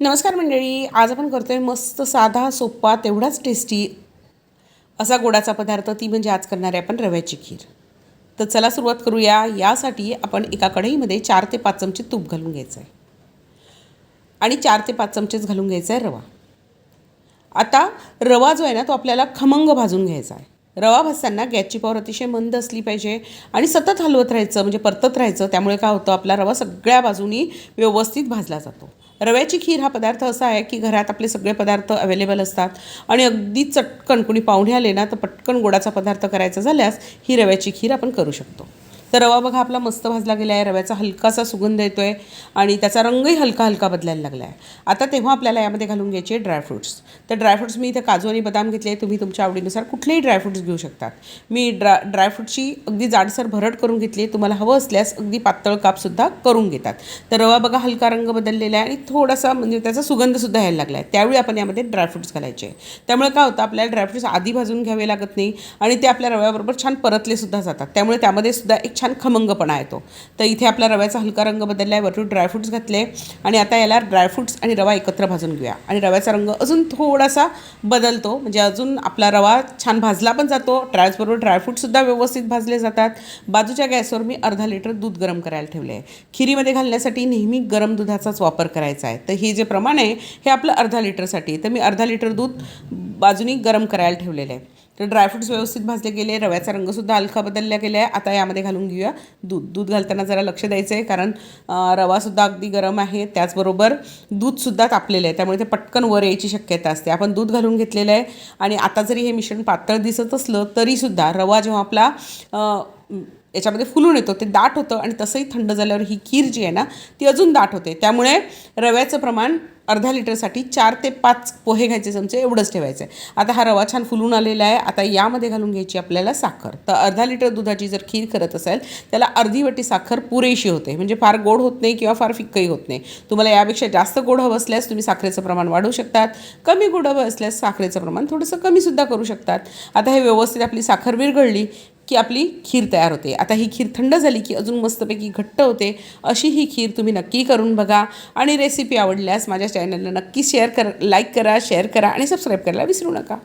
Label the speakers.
Speaker 1: नमस्कार मंडळी आज आपण करतोय मस्त साधा सोप्पा तेवढाच टेस्टी असा गोडाचा पदार्थ. ती म्हणजे आज करणारे आपण रव्याची खीर. तर चला सुरुवात करूया. यासाठी आपण एका कढईमध्ये चार ते पाच चमचे तूप घालून घ्यायचं आहे आणि चार ते पाच चमचेच घालून घ्यायचा आहे रवा. आता रवा जो आहे ना तो आपल्याला खमंग भाजून घ्यायचा आहे. रवा भाजताना गॅसची पॉवर अतिशय मंद असली पाहिजे आणि सतत हलवत राहायचं म्हणजे परतत राहायचं. त्यामुळे काय होतं आपला रवा सगळ्या बाजूनी व्यवस्थित भाजला जातो. रव्याची खीर हा पदार्थ असा आहे की घरात आपले सगळे पदार्थ अवेलेबल असतात आणि अगदी चटकन कुणी पाहुणे आले ना तर पटकन गोडाचा पदार्थ करायचा झाल्यास ही रव्याची खीर आपण करू शकतो. तर रवा बघा आपला मस्त भाजला गेला आहे रव्याचा हलकासा सुगंध येतो आहे आणि त्याचा रंगही हलका हलका बदलायला लागला आहे आता तेव्हा आपल्याला यामध्ये घालून घ्यायचे ड्रायफ्रुट्स तर ड्रायफ्रुट्स मी इथे काजू आणि बदाम घेतले तुम्ही तुमच्या आवडीनुसार कुठलेही ड्रायफ्रुट्स घेऊ शकतात मी ड्रा ड्रायफ्रुटची अगदी जाडसर भरट करून घेतली तुम्हाला हवं असल्यास अगदी पातळ कापसुद्धा करून घेतात. तर रवा बघा हलका रंग बदललेला आहे आणि थोडासा म्हणजे त्याचा सुगंधसुद्धा यायला लागला आहे त्यावेळी आपण यामध्ये ड्रायफ्रुट्स घालायचे. त्यामुळे काय होतं आपल्याला ड्रायफ्रुट्स आधी भाजून घ्यावे लागत नाही आणि ते आपल्या रव्याबरोबर छान परतले सुद्धा जातात. त्यामुळे त्यामध्ये सुद्धा एक छान खमंगपणा येतो. तर इथे आपला रव्याचा हलका रंग बदलला आहे वरती ड्रायफ्रुट्स घातले आणि आता याला ड्रायफ्रूट्स आणि रवा एकत्र भाजून घेऊया. आणि रव्याचा रंग अजून थोडासा बदलतो म्हणजे अजून आपला रवा छान भाजला पण जातो. त्याचबरोबर ड्रायफ्रूटसुद्धा व्यवस्थित भाजले जातात. बाजूच्या गॅसवर मी अर्धा लिटर दूध गरम करायला ठेवले आहे. खिरीमध्ये घालण्यासाठी नेहमी गरम दुधाचाच वापर करायचा आहे. तर हे जे प्रमाण आहे हे आपलं अर्धा लिटरसाठी तर मी अर्धा लिटर दूध बाजूनी गरम करायला ठेवलेलं आहे. तर ड्रायफ्रुट्स व्यवस्थित भाजले गेले रव्याचा रंगसुद्धा हलका बदलला गेला आहे आता यामध्ये घालून घेऊया. दूध दूध घालताना जरा लक्ष द्यायचं आहे कारण रवासुद्धा अगदी गरम आहे. त्याचबरोबर दूधसुद्धा तापलेलं आहे. त्यामुळे ते पटकन वर यायची शक्यता असते. आपण दूध घालून घेतलेलं आहे आणि आता जरी हे मिश्रण पातळ दिसत असलं तरीसुद्धा रवा जेव्हा आपला याच्यामध्ये फुलून येतो ते दाट होतं आणि तसंही थंड झाल्यावर ही खीर जी आहे ना ती अजून दाट होते. त्यामुळे रव्याचं प्रमाण अर्धा लिटरसाठी चार ते पाच पोहे घ्यायचे चमचे एवढंच ठेवायचं आहे. आता हा रवा छान फुलून आलेला आहे. आता यामध्ये घालून घ्यायची आपल्याला साखर. तर अर्धा लिटर दुधाची जर खीर करत असेल त्याला अर्धी वाटी साखर पुरेशी होते. म्हणजे फार गोड होत नाही किंवा फार फिक्कही होत नाही. तुम्हाला यापेक्षा जास्त गोड हवं असल्यास तुम्ही साखरेचं प्रमाण वाढवू शकतात. कमी गोड हवं असल्यास साखरेचं प्रमाण थोडंसं कमीसुद्धा करू शकतात. आता हे व्यवस्थित आपली साखर विरघळली. की आपली खीर तयार होते. आता ही खीर थंड झाली की अजून मस्तपैकी घट्ट होते अशी ही खीर तुम्ही नक्की करून बघा. आणि रेसिपी आवडल्यास माझ्या चॅनलला नक्की शेअर कर लाईक करा शेअर करा आणि सबस्क्राईब करायला विसरू नका.